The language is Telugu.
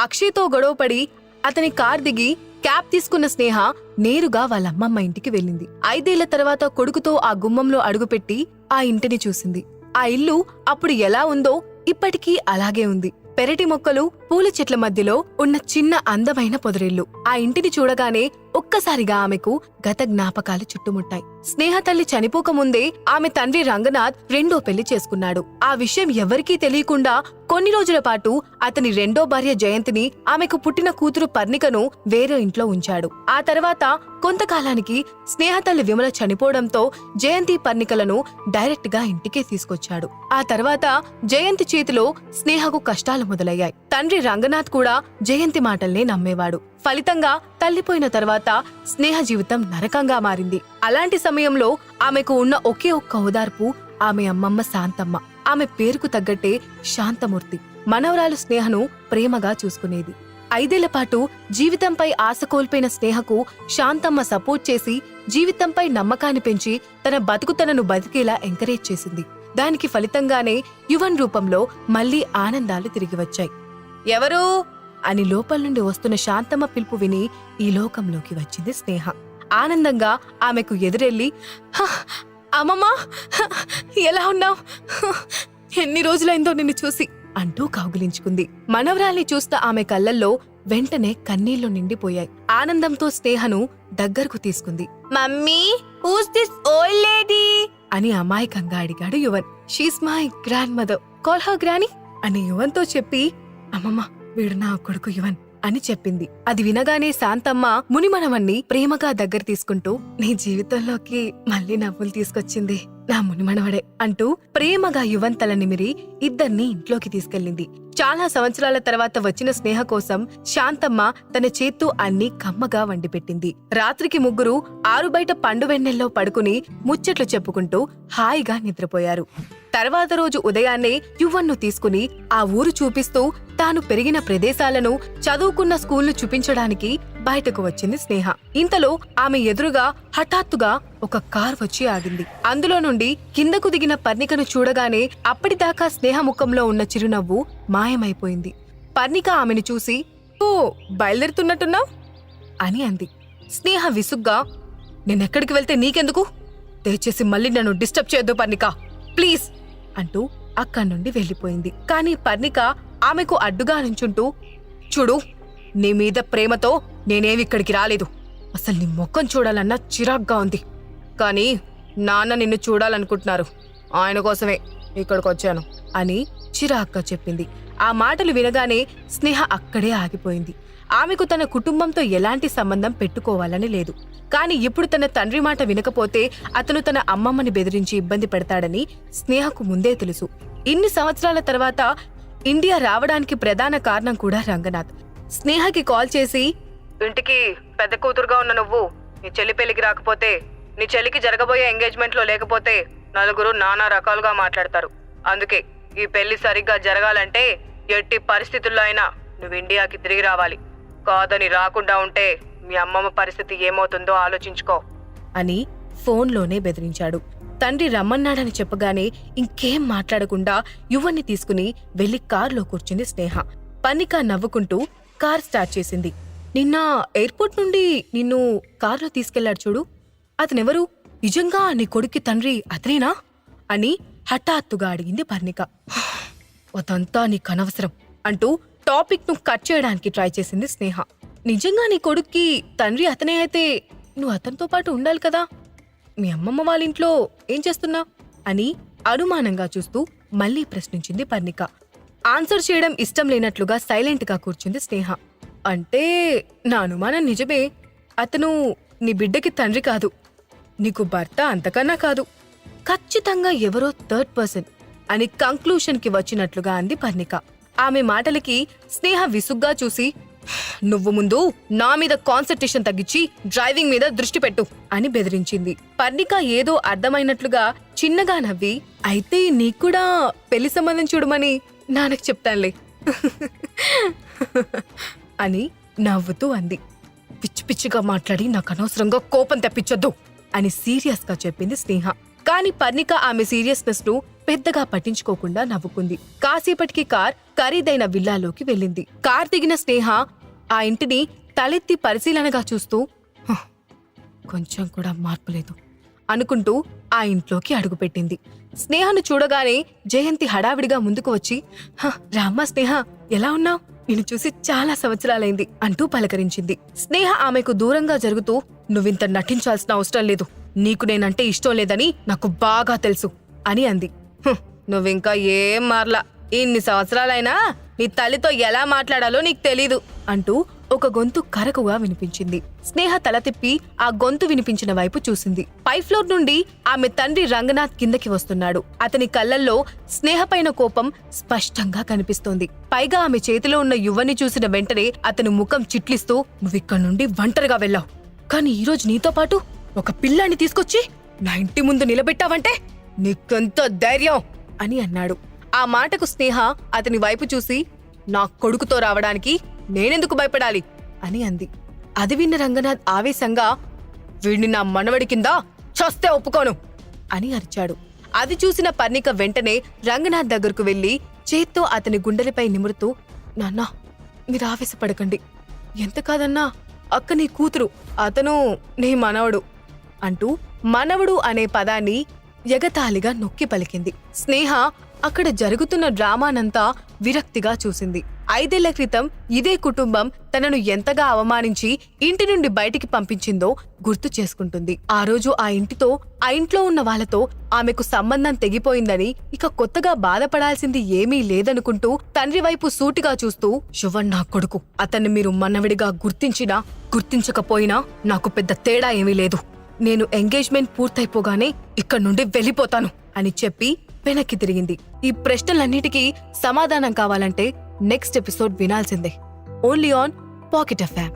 అక్షయ్తో గొడవపడి అతని కార్ దిగి క్యాబ్ తీసుకున్న స్నేహ నేరుగా వాళ్ళమ్మమ్మ ఇంటికి వెళ్ళింది. ఐదేళ్ళ తర్వాత కొడుకుతో ఆ గుమ్మంలో అడుగుపెట్టి ఆ ఇంటిని చూసింది. ఆ ఇల్లు అప్పుడు ఎలా ఉందో ఇప్పటికీ అలాగే ఉంది. పెరటి మొక్కలు పూల చెట్ల మధ్యలో ఉన్న చిన్న అందమైన పొదరిల్లు. ఆ ఇంటిని చూడగానే ఒక్కసారిగా ఆమెకు గత జ్ఞాపకాలు చుట్టుముట్టాయి. స్నేహ తల్లి చనిపోకముందే ఆమె తండ్రి రంగనాథ్ రెండో పెళ్ళి చేసుకున్నాడు. ఆ విషయం ఎవరికీ తెలియకుండా కొన్ని రోజుల పాటు అతని రెండో భార్య జయంతిని ఆమెకు పుట్టిన కూతురు పర్ణికను వేరే ఇంట్లో ఉంచాడు. ఆ తర్వాత కొంతకాలానికి స్నేహతల్లి విమల చనిపోవడంతో జయంతి పర్ణికలను డైరెక్ట్గా ఇంటికే తీసుకొచ్చాడు. ఆ తర్వాత జయంతి చేతిలో స్నేహకు కష్టాలు మొదలయ్యాయి. తండ్రి రంగనాథ్ కూడా జయంతి మాటల్నే నమ్మేవాడు. ఫలితంగా తల్లిపోయిన తర్వాత స్నేహ జీవితం నరకంగా మారింది. అలాంటి సమయంలో ఆమెకు ఉన్న ఒకే ఒక్క ఓదార్పు ఆమె అమ్మమ్మ శాంతమ్మ. ఆమె పేరుకు తగ్గట్టే శాంతమూర్తి. మనవరాలు స్నేహను ప్రేమగా చూసుకునేది. ఐదేళ్ళ పాటు జీవితంపై ఆశ కోల్పోయిన స్నేహకు శాంతమ్మ సపోర్ట్ చేసి జీవితంపై నమ్మకాన్ని పెంచి తన బతుకుతనను బతికేలా ఎంకరేజ్ చేసింది. దానికి ఫలితంగానే యువన్ రూపంలో మళ్ళీ ఆనందాలు తిరిగి వచ్చాయి ఎవరు? అని లోపల నుండి వస్తున్న శాంతమ్మ పిలుపు విని ఈ లోకంలోకి వచ్చింది స్నేహ. ఆనందంగా ఆమెకు ఎదురెళ్ళి "హ, అమ్మమ్మా ఎలా ఉన్నావు? ఎన్ని రోజులైందో నిన్ను చూసి అంటూ కౌగిలించుకుంది. మనవరాల్ని చూస్తా ఆమె కళ్ళల్లో వెంటనే కన్నీళ్ళు నిండిపోయాయి. ఆనందంతో స్నేహను దగ్గరకు తీసుకుంది. Mummy who's this old lady అని అమాయకంగా అడిగాడు Yuvan. She's my grand mother call her granny అని యువన్తో చెప్పి అమ్మమ్మ వీడు నా కొడుకు యువన్ అని చెప్పింది. అది వినగానే శాంతమ్మ మునిమనవన్ని ప్రేమగా దగ్గర తీసుకుంటూ నీ జీవితంలోకి మళ్ళీ నవ్వులు తీసుకొచ్చింది నా మునిమనవడే అంటూ ప్రేమగా యువన్ తల నిమిరి ఇద్దర్ని ఇంట్లోకి తీసుకెళ్ళింది. చాలా సంవత్సరాల తర్వాత వచ్చిన స్నేహ కోసం శాంతమ్మ తన చేత్తో అన్ని కమ్మగా వండిపెట్టింది. రాత్రికి ముగ్గురు ఆరు బయట పండు వెన్నెల్లో పడుకుని ముచ్చట్లు చెప్పుకుంటూ హాయిగా నిద్రపోయారు. తర్వాత రోజు ఉదయాన్నే యువన్ను తీసుకుని ఆ ఊరు చూపిస్తూ తాను పెరిగిన ప్రదేశాలను చదువుకున్న స్కూల్ను చూపించడానికి బయటకు వచ్చింది స్నేహ. ఇంతలో ఆమె ఎదురుగా హఠాత్తుగా ఒక కార్ వచ్చి ఆగింది. అందులో నుండి కిందకు దిగిన పర్ణికను చూడగానే అప్పటిదాకా స్నేహ ముఖంలో ఉన్న చిరునవ్వు మాయమైపోయింది. పర్ణిక ఆమెను చూసి ఓ బయలుదేరుతున్నట్టున్నావు? అని అంది. స్నేహ విసుగ్గా నేనెక్కడికి వెళ్తే నీకెందుకు? దయచేసి మళ్ళీ నన్ను డిస్టర్బ్ చేయొద్దు పర్ణిక. ప్లీజ్. అంటూ అక్కడి నుండి వెళ్ళిపోయింది. కానీ పర్ణిక ఆమెకు అడ్డుగా నుంచుంటూ చూడు నీ మీద ప్రేమతో నేనేమి ఇక్కడికి రాలేదు. అసలు నీ ముఖం చూడాలన్నా చిరాగ్గా ఉంది. కానీ నాన్న నిన్ను చూడాలనుకుంటున్నారు. ఆయన కోసమే ఇక్కడికి వచ్చాను అని చిరాగ్గా చెప్పింది. ఆ మాటలు వినగానే స్నేహ అక్కడే ఆగిపోయింది. ఆమెకు తన కుటుంబంతో ఎలాంటి సంబంధం పెట్టుకోవాలని లేదు. కానీ ఇప్పుడు తన తండ్రి మాట వినకపోతే అతను తన అమ్మమ్మని బెదిరించి ఇబ్బంది పెడతాడని స్నేహకు ముందే తెలుసు. ఇన్ని సంవత్సరాల తర్వాత ఇండియా రావడానికి ప్రధాన కారణం కూడా రంగనాథ్. స్నేహకి కాల్ చేసి ఇంటికి పెద్ద కూతురుగా ఉన్న నువ్వు నీ చెల్లి పెళ్ళికి రాకపోతే నీ చెల్లికి జరగబోయే ఎంగేజ్మెంట్లో లేకపోతే నలుగురు నానా రకాలుగా మాట్లాడతారు. అందుకే ఈ పెళ్ళి సరిగ్గా జరగాలంటే ఎట్టి పరిస్థితుల్లో అయినా నువ్వు ఇండియాకి తిరిగి రావాలి. కాదని రాకుండా ఉంటే మీ అమ్మమ్మ పరిస్థితి ఏమవుతుందో ఆలోచించుకో. అని ఫోన్లోనే బెదిరించాడు. తండ్రి రమ్మన్నాడని చెప్పగానే ఇంకేం మాట్లాడకుండా యువన్ని తీసుకుని వెళ్ళి కారులో కూర్చుంది స్నేహ. పన్నిక నవ్వుకుంటూ కార్ స్టార్ట్ చేసింది. నిన్న ఎయిర్పోర్ట్ నుండి నిన్ను కారులో తీసుకెళ్ళాడు చూడు. అతనెవరు? నిజంగా నీ కొడుక్కి తండ్రి అతనేనా? అని హఠాత్తుగా అడిగింది పర్ణిక. అదంతా నీ కనవసరం అంటూ టాపిక్ను కట్ చేయడానికి ట్రై చేసింది స్నేహ. నిజంగా నీ కొడుక్కి తండ్రి అతనే అయితే నువ్వు అతనితో పాటు ఉండాలి కదా? మీ అమ్మమ్మ వాళ్ళ ఇంట్లో ఏం చేస్తున్నా? అని అనుమానంగా చూస్తూ మళ్ళీ ప్రశ్నించింది పర్ణిక. ఆన్సర్ చేయడం ఇష్టం లేనట్లుగా సైలెంట్గా కూర్చుంది స్నేహ. అంటే నా అనుమానం నిజమే. అతను నీ బిడ్డకి తండ్రి కాదు. నీకు భర్త అంతకన్నా కాదు. ఖచ్చితంగా ఎవరో థర్డ్ పర్సన్ అని కంక్లూషన్కి వచ్చినట్లుగా అంది పర్ణిక. ఆమె మాటలకి స్నేహ విసుగ్గా చూసి నువ్వు ముందు నా మీద కాన్సన్ట్రేషన్ తగ్గించి డ్రైవింగ్ మీద దృష్టి పెట్టు అని బెదిరించింది. పర్ణిక ఏదో అర్థమైనట్లుగా చిన్నగా నవ్వి అయితే నీకూడా పెళ్ళి సంబంధం చూడమని నాన్నకు చెప్తానులే అని నవ్వుతూ అంది. పిచ్చి పిచ్చిగా మాట్లాడి నాకు అనవసరంగా కోపం తెప్పించొద్దు అని సీరియస్గా చెప్పింది స్నేహ. కాని పర్ణిక ఆమె సీరియస్నెస్ను పెద్దగా పట్టించుకోకుండా నవ్వుకుంది. కాసేపటికి కార్ ఖరీదైన విల్లాలోకి వెళ్ళింది. కార్ దిగిన స్నేహ ఆ ఇంటిని తలెత్తి పరిశీలనగా చూస్తూ కొంచెం కూడా మార్పు లేదు అనుకుంటూ ఆ ఇంట్లోకి అడుగుపెట్టింది. స్నేహను చూడగానే జయంతి హడావిడిగా ముందుకు వచ్చి "హ, రామ్మా స్నేహ ఎలా ఉన్నావు? నిన్ను చూసి చాలా సంవత్సరాలైంది అంటూ పలకరించింది. స్నేహ ఆమెకు దూరంగా జరుగుతూ నువ్వింత నటించాల్సిన అవసరం లేదు. నీకు నేనంటే ఇష్టం లేదని నాకు బాగా తెలుసు అని అంది. నువ్వింకా ఏం మార్లా? ఇన్ని సంవత్సరాలైనా నీ తల్లితో ఎలా మాట్లాడాలో నీకు తెలీదు అంటూ ఒక గొంతు కరకుగా వినిపించింది. స్నేహ తల తిప్పి ఆ గొంతు వినిపించిన వైపు చూసింది. పై ఫ్లోర్ నుండి ఆమె తండ్రి రంగనాథ్ కిందకి వస్తున్నాడు. అతని కళ్ళల్లో స్నేహపైన కోపం స్పష్టంగా కనిపిస్తోంది. పైగా ఆమె చేతిలో ఉన్న యువని చూసిన వెంటనే అతని ముఖం చిట్లిస్తూ నువ్విక్కడి నుండి ఒంటరిగా వెళ్ళావు. కానీ ఈరోజు నీతో పాటు ఒక పిల్లాన్ని తీసుకొచ్చి నా ఇంటి ముందు నిలబెట్టావంటే నీకెంత ధైర్యం? అని అన్నాడు. ఆ మాటకు స్నేహ అతని వైపు చూసి నా కొడుకుతో రావడానికి నేనెందుకు భయపడాలి? అని అంది. అది విన్న రంగనాథ్ ఆవేశంగా వీడిని నా మనవడి కింద చస్తే ఒప్పుకోను అని అరిచాడు. అది చూసిన పర్ణిక వెంటనే రంగనాథ్ దగ్గరకు వెళ్ళి చేత్తో అతని గుండెలపై నిమురుతూ నాన్నా మీరు ఆవేశపడకండి. ఎంత కాదన్నా అక్క నీ కూతురు అతను నీ మనవడు అంటూ మనవడు అనే పదాన్ని ఎగతాళిగా నొక్కి పలికింది. స్నేహ అక్కడ జరుగుతున్న డ్రామానంతా విరక్తిగా చూసింది. ఐదేళ్ళ క్రితం ఇదే కుటుంబం తనను ఎంతగా అవమానించి ఇంటి నుండి బయటికి పంపించిందో గుర్తు చేసుకుంటుంది. ఆ రోజు ఆ ఇంటితో ఆ ఇంట్లో ఉన్న వాళ్ళతో ఆమెకు సంబంధం తెగిపోయిందని ఇక కొత్తగా బాధపడాల్సింది ఏమీ లేదనుకుంటూ తండ్రి వైపు సూటిగా చూస్తూ శువన్ నా కొడుకు అతన్ని మీరు మనవిడిగా గుర్తించినా గుర్తించకపోయినా నాకు పెద్ద తేడా ఏమీ లేదు. నేను ఎంగేజ్మెంట్ పూర్తయిపోగానే ఇక్కడి నుండి వెళ్ళిపోతాను అని చెప్పి వెనక్కి తిరిగింది. ఈ ప్రశ్నలన్నిటికీ సమాధానం కావాలంటే నెక్స్ట్ ఎపిసోడ్ వినాల్సిందే. Only on pocket FM